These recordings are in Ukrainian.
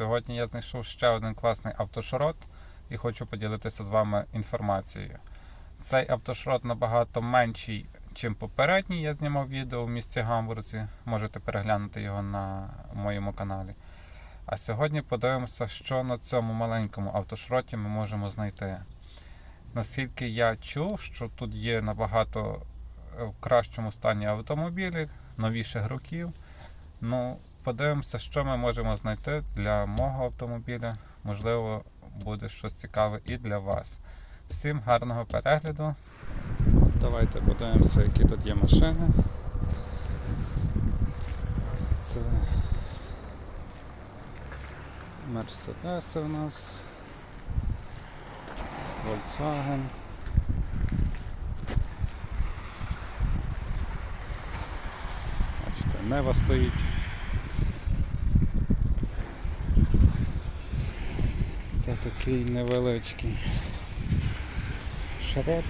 Сьогодні я знайшов ще один класний автошрот і хочу поділитися з вами інформацією. Цей автошрот набагато менший, ніж попередній. Я знімав відео в місті Гамбурзі. Можете переглянути його на моєму каналі. А сьогодні подивимося, що на цьому маленькому автошроті ми можемо знайти. Наскільки я чув, що тут є набагато е, в кращому стані автомобілі, новіших років. Ну, подивимося, що ми можемо знайти для мого автомобіля. Можливо, буде щось цікаве і для вас. Всім гарного перегляду. Давайте подивимося, які тут є машини. Це Мерседеси у нас. Volkswagen. Бачите, Нева стоїть. Це такий невеличкий шред.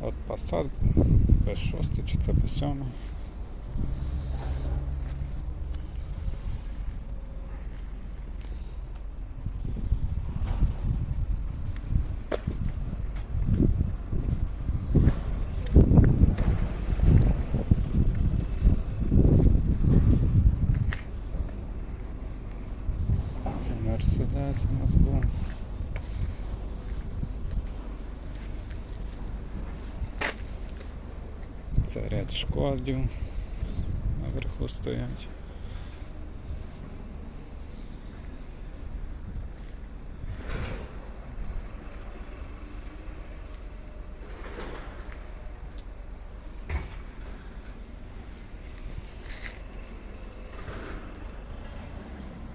От пасад, B6 чи це B7. Це Мерседес у нас був. Це наверху стоять.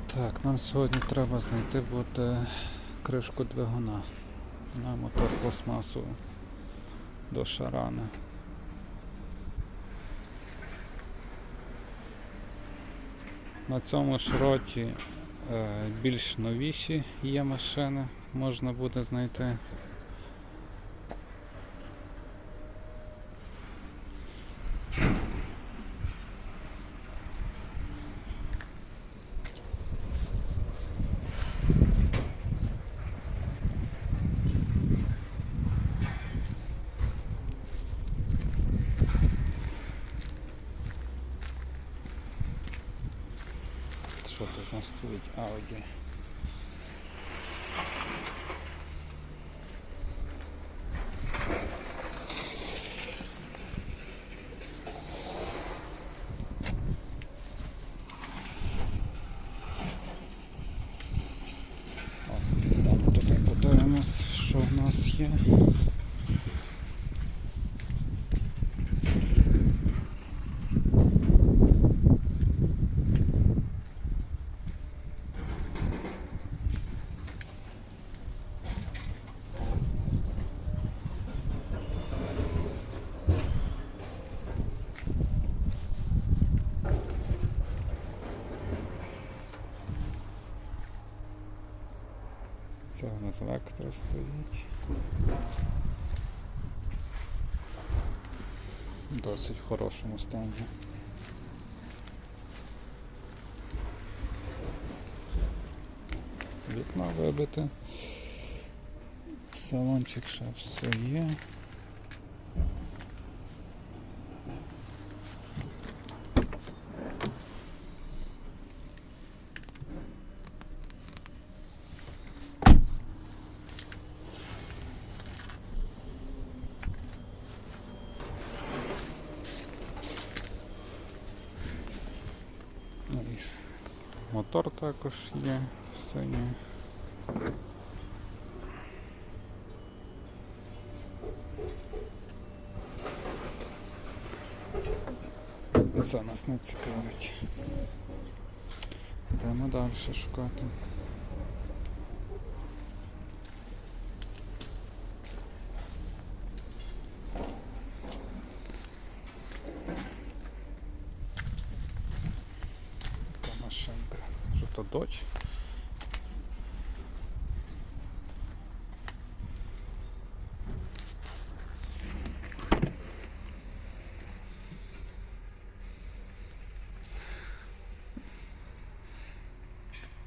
Так, нам сьогодні треба знайти буде кришку двигуна на мотор пластмасовий до шарана. На цьому шроті е, більш новіші є машини, можна буде знайти. Що нас Audi? От, йдемо туди подивимось, що в нас є. Це у нас вектор стоїть. Досить в хорошому стані. Вікна вибите. Салончик ще все є. Ну, і Мотор також є, синій. Це нас не цікавить. Йдемо далі шукати. Dodge.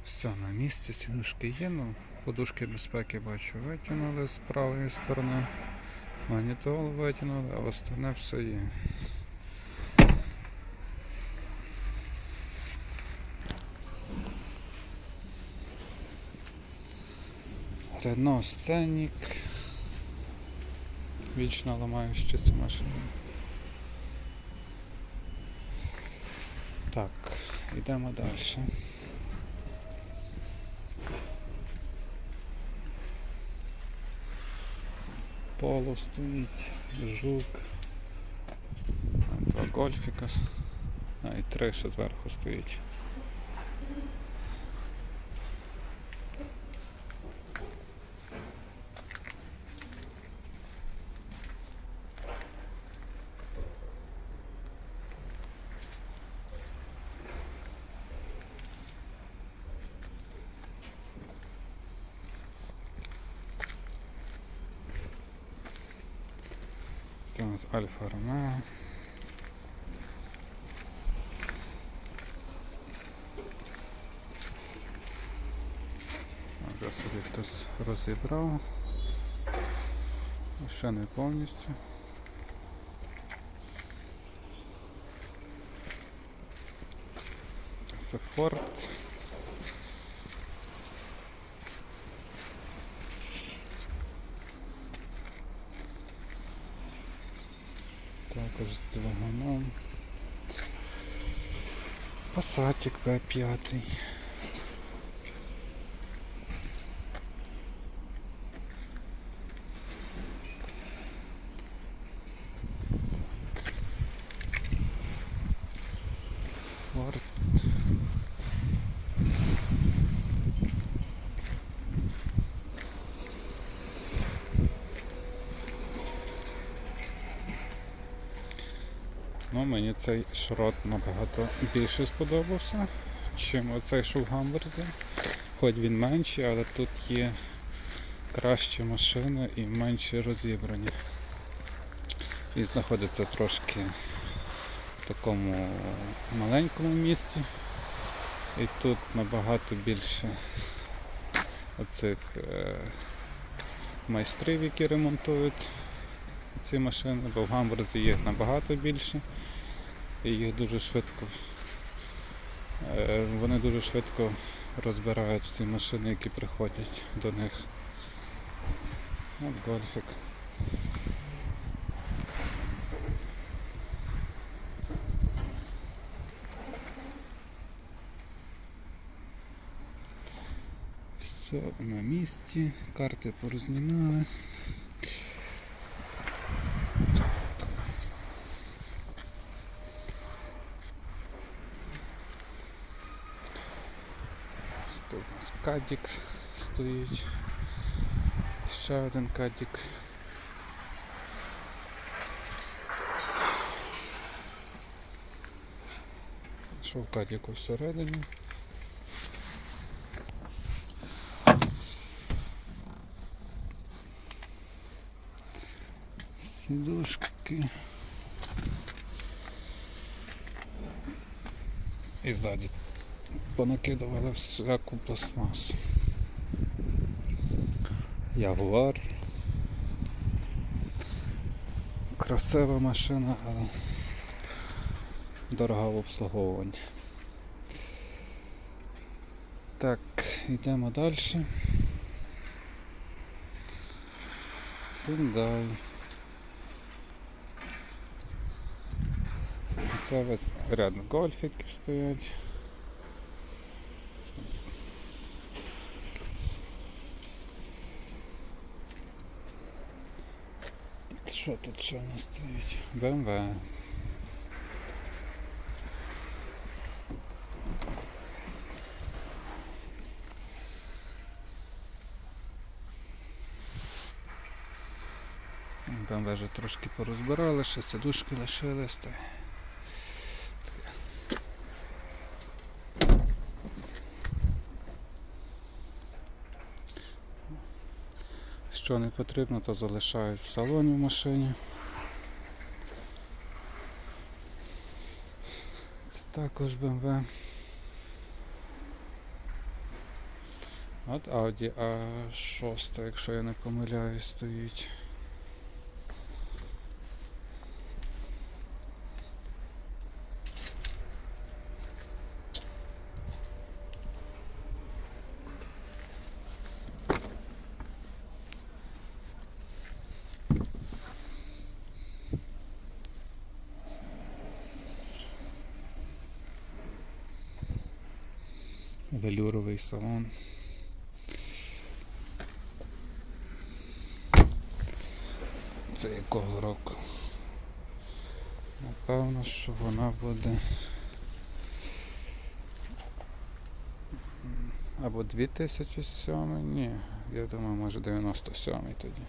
Все на місці, сінушки є, ну, подушки безпеки бачу, витягнули з правої сторони, магнітол витягнули, а остальне все є. Рено Сценік. Вічно ламаючися машина. Так, йдемо далі. Поло стоїть, жук, два гольфіка, а і три ще зверху стоїть. Це у нас Альфа Ромео. Вже собі хтось розібрав. Ще не повністю. Це Форд. Також з двигуном. Пасатик П5. Форд. Ну, мені цей шрот набагато більше сподобався, чим оцей що в гамбурзі. Хоч він менший, але тут є кращі машини і менші розібрані. Він знаходиться трошки в такому маленькому місті. І тут набагато більше оцих е, майстрів, які ремонтують ці машини, бо в Гамбурзі їх набагато більше. І їх дуже швидко. е, Вони дуже швидко розбирають ці машини, які приходять до них. От гольфік. Все на місці, карти порознімали. Тут у нас кадік стоїть. Ще один кадік. Що в кадіку всередині? Сідушки. І ззаді понакидували всяку пластмасу. Ягуар. Красива машина, але дорога в обслуговуванні. Так, йдемо далі. Hyundai. Це весь ряд гольфіків стоять. Що тут ще у нас стоїть? БМВ. BMW вже трошки порозбирали, ще сидушки лишились. Та... Що не потрібно, то залишають в салоні в машині. Це також BMW. От Audi A6, якщо я не помиляюсь, стоїть. Велюровий салон. Це якого року? Напевно, що вона буде. Або 2007, ні, я думаю, може 97 тоді.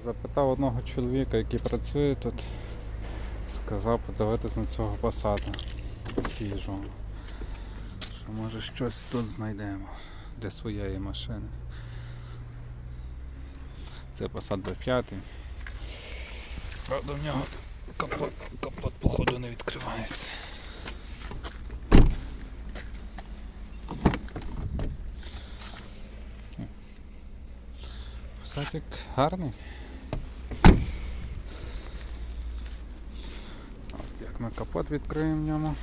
Запитав одного чоловіка, який працює тут, сказав подивитись на цього посаду свіжого. Що може щось тут знайдемо для своєї машини. Це посад B5. Правда в нього капот, капот походу не відкривається. Посадик гарний. От як ми капот відкриємо в ньому.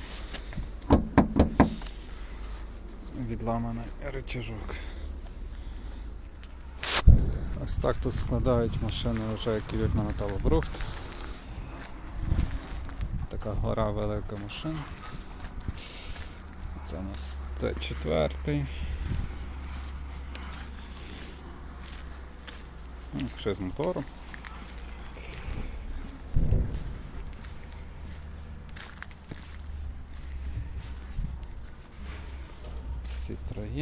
Відламаний рычажок. Ось так тут складають машини вже як ідуть на металобрухт. Така гора велика машин. Це у нас Т4. Ну, Ще з мотором.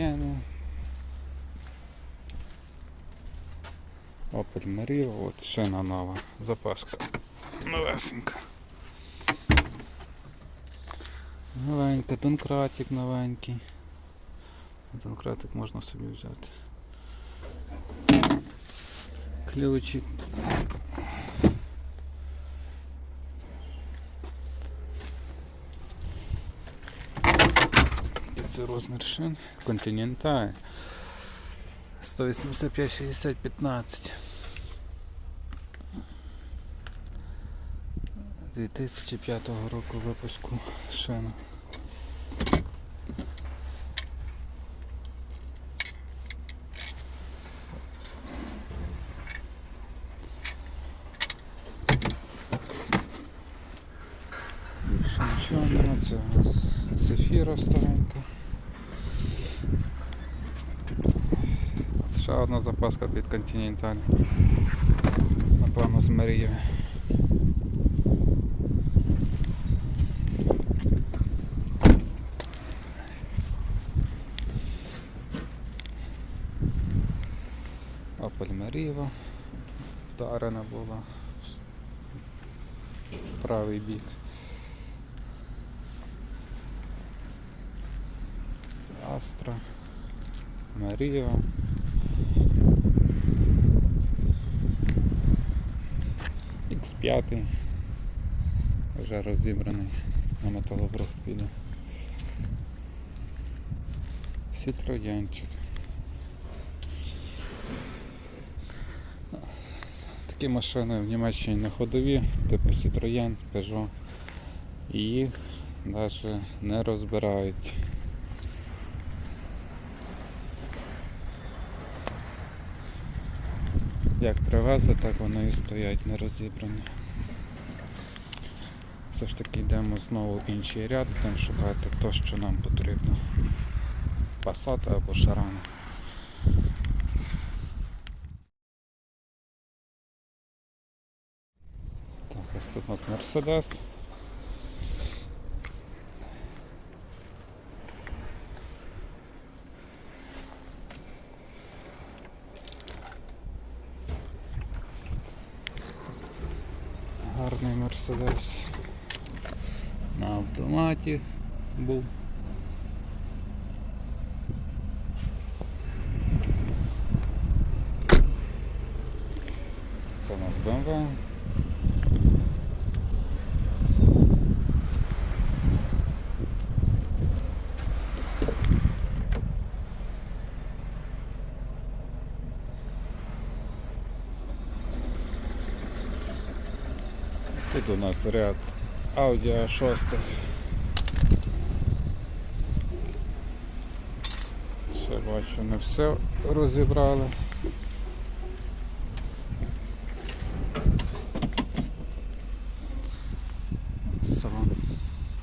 Citroёn. Opel Meriva, от шина нова, запаска. Новесенька. Новенька, донкратик новенький. Донкратик можна собі взяти. Ключик. Це розмір шин. Continental. 185 60 15 2005 року випуску шина. Більше нічого нема, це у нас зефіра старенька. Ще одна запаска під континенталь. Напевно з Марією. Meriva. Вдарена була. Правий бік. Астра. Маріва. X5 вже розібраний на металобрухт піде. Сітроянчик. Такі машини в Німеччині не ходові, типу Citroën, Peugeot. І їх навіть не розбирають. Як привезли, так вони і стоять не розібрані. Все ж таки йдемо знову в інший ряд, будемо шукати те, що нам потрібно. Пасати або шарана. Так, ось тут у нас Мерседес. Гарний Мерседес. На автоматі був. Це у нас BMW. Тут у нас ряд Audi A6. Ще бачу, не все розібрали. Салон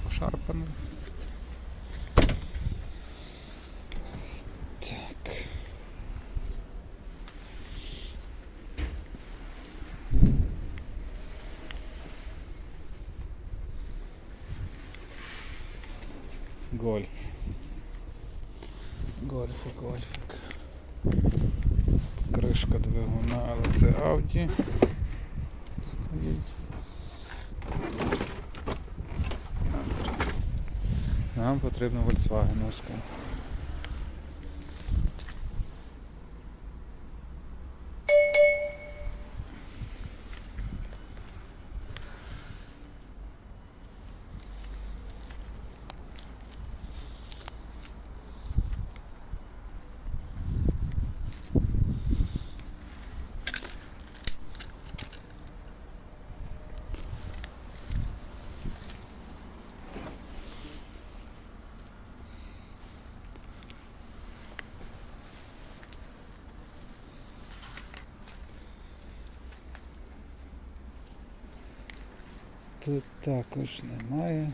пошарпаний. Так. Гольф. Гольфик, гольфик. Кришка двигуна, але це Audi. Стоїть. Нам потрібно Volkswagen. Тут також немає.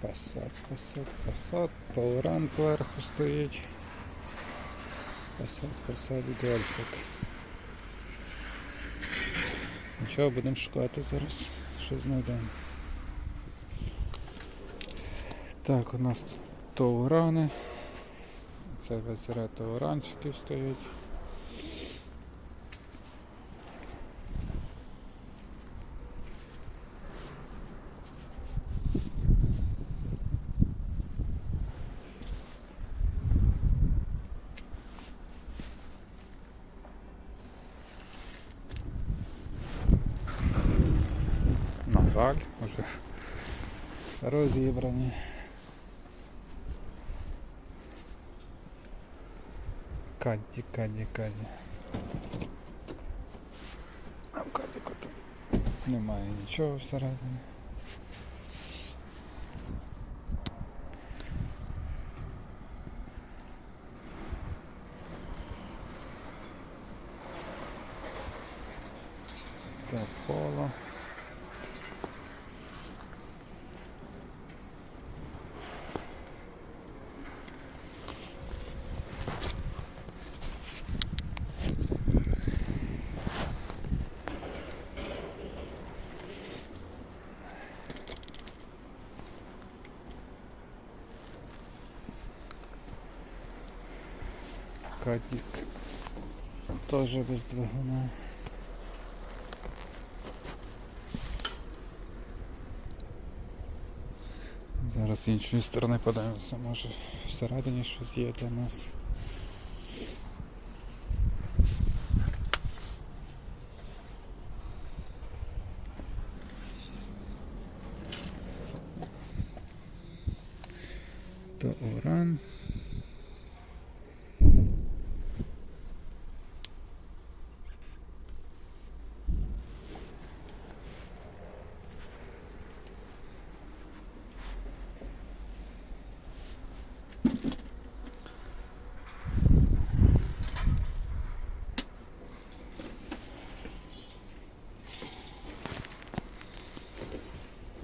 Пасат, пасат, пасат, Тауран зверху стоїть. Пасат, пасат, гольфик. Нічого, будемо шукати зараз, що знайдемо. Так, у нас тут таурани. Це весь ряд тауранчиків стоять. На жаль, вже розібрані. Кадді, кадді, кадді. А в кадіку тут немає нічого всередині. Це поло. Кадік теж без двигуна. Зараз з іншої сторони подивимося, може всередині щось є для нас. То уран.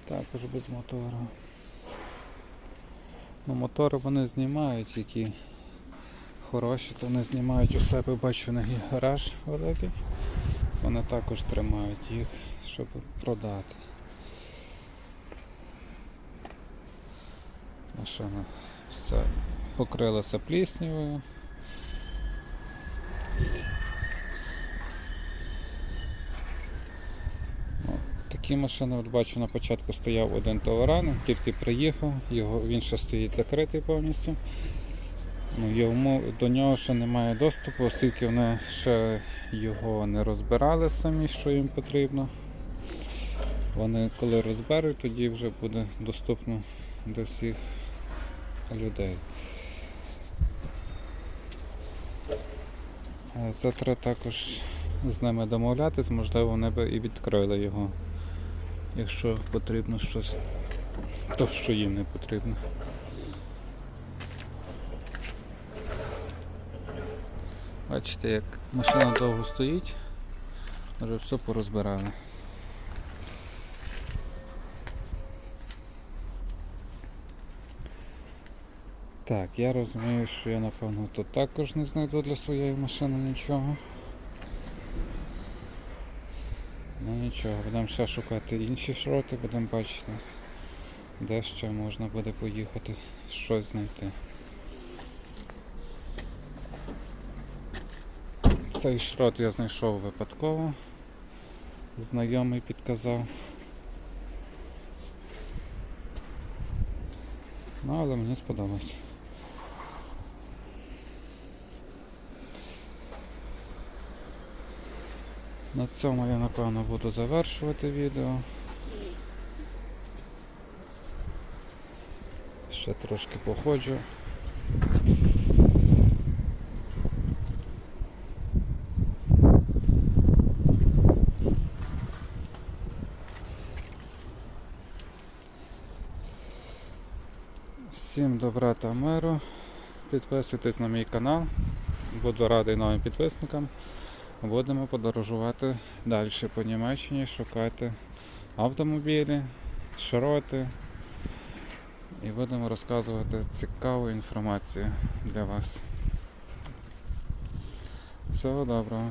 Також без мотору. Ну, мотори вони знімають, які хороші, то вони знімають у себе, бачу на гараж великий. Вони також тримають їх, щоб продати. Машина все покрилася пліснявою. Такі машини, от бачу, на початку стояв один товаран, тільки приїхав, його, він ще стоїть закритий повністю. Ну, йому, до нього ще немає доступу, оскільки вони ще його не розбирали самі, що їм потрібно. Вони коли розберуть, тоді вже буде доступно до всіх людей. Це треба також з ними домовлятись, можливо, вони би і відкрили його, якщо потрібно щось, то що їм не потрібно. Бачите, як машина довго стоїть, вже все порозбирали. Так, я розумію, що я напевно тут також не знайду для своєї машини нічого. Ну нічого, будемо ще шукати інші шроти, будемо бачити, де ще можна буде поїхати, щось знайти. Цей шрот я знайшов випадково. Знайомий підказав. Ну, але мені сподобалось. На цьому я напевно буду завершувати відео. Ще трошки походжу. Всім добра та миру. Підписуйтесь на мій канал. Буду радий новим підписникам. Будемо подорожувати далі по Німеччині, шукати автомобілі, широти. І будемо розказувати цікаву інформацію для вас. Всього доброго.